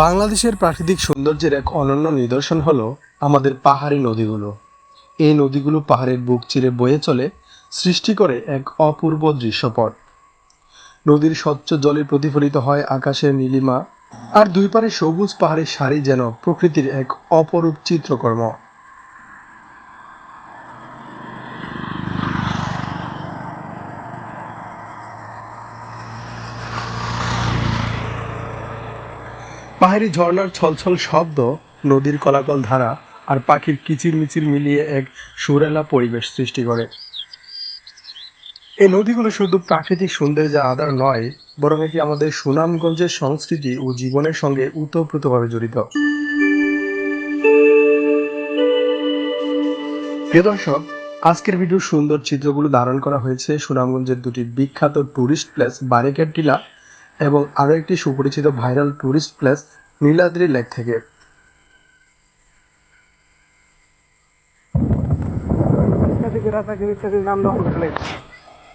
বাংলাদেশের প্রাকৃতিক সৌন্দর্যের এক অনন্য নিদর্শন হল আমাদের পাহাড়ি নদীগুলো। এই নদীগুলো পাহাড়ের বুক চিরে বয়ে চলে, সৃষ্টি করে এক অপূর্ব দৃশ্যপট। নদীর স্বচ্ছ জলে প্রতিফলিত হয় আকাশের নীলিমা, আর দুই পারে সবুজ পাহাড়ের সারি যেন প্রকৃতির এক অপরূপ চিত্রকর্ম। পাহাড়ি ঝর্ণার ছলছল শব্দ, নদীর কলাকল ধারা আর পাখির কিচির মিচির মিলিয়ে এক সুরেলা পরিবেশ সৃষ্টি করে। এই নদীগুলো শুধু প্রাকৃতিক সৌন্দর্যে আধার নয়, বরং এটি আমাদের সুনামগঞ্জের সংস্কৃতি ও জীবনের সঙ্গে উতপ্রোতভাবে জড়িত। প্রিয় দর্শক, আজকের ভিডিওর সুন্দর চিত্রগুলো ধারণ করা হয়েছে সুনামগঞ্জের দুটি বিখ্যাত টুরিস্ট প্লেস বারিকেট টিলা এবং আরও একটি সুপরিচিত viral tourist place Niladri lake থেকে।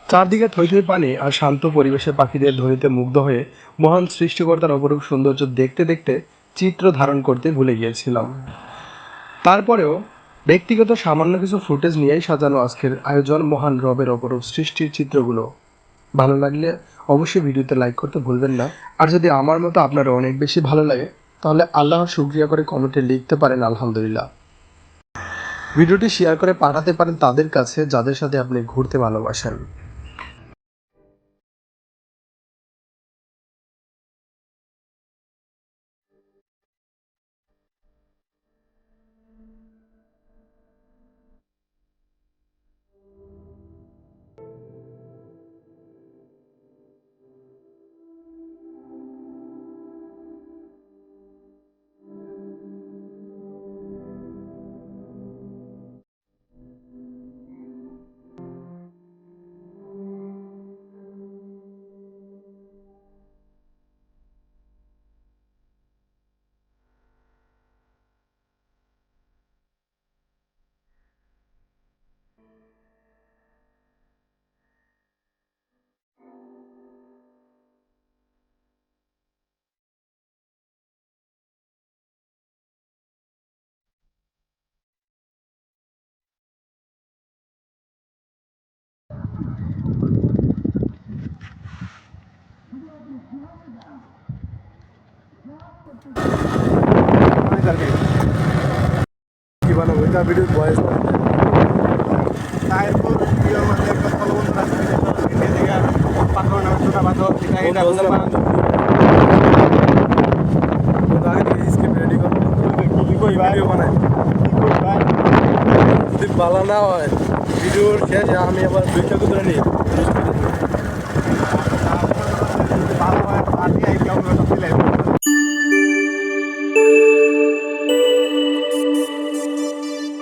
চারদিকে থই থই পানি আর শান্ত পরিবেশে পাখিদের ধ্বনিতে মুগ্ধ হয়ে মহান সৃষ্টিকর্তার অপরূপ সৌন্দর্য দেখতে দেখতে চিত্র ধারণ করতে ভুলে গিয়েছিলাম। তারপরেও ব্যক্তিগত সামান্য কিছু ফুটেজ নিয়েই সাজানো আজকের আয়োজন মহান রবের অপরূপ সৃষ্টির চিত্রগুলো। ভালো লাগলে অবশ্যই ভিডিওতে লাইক করতে ভুলবেন না। আর যদি আমার মতো আপনার অনেক বেশি ভালো লাগে, তাহলে আল্লাহ শুক্রিয়া করে কমেন্টে লিখতে পারেন, আলহামদুলিল্লাহ। ভিডিওটি শেয়ার করে পাঠাতে পারেন তাদের কাছে, যাদের সাথে আপনি ঘুরতে ভালোবাসেন। কি বানাবো এটা ভিডিও ভয়েস তারপর ভিডিওর মধ্যে একটা না ভিডিও ভালো না হয় ভিডিওর শেষে আমি আবার দুইটা কুতরা নিই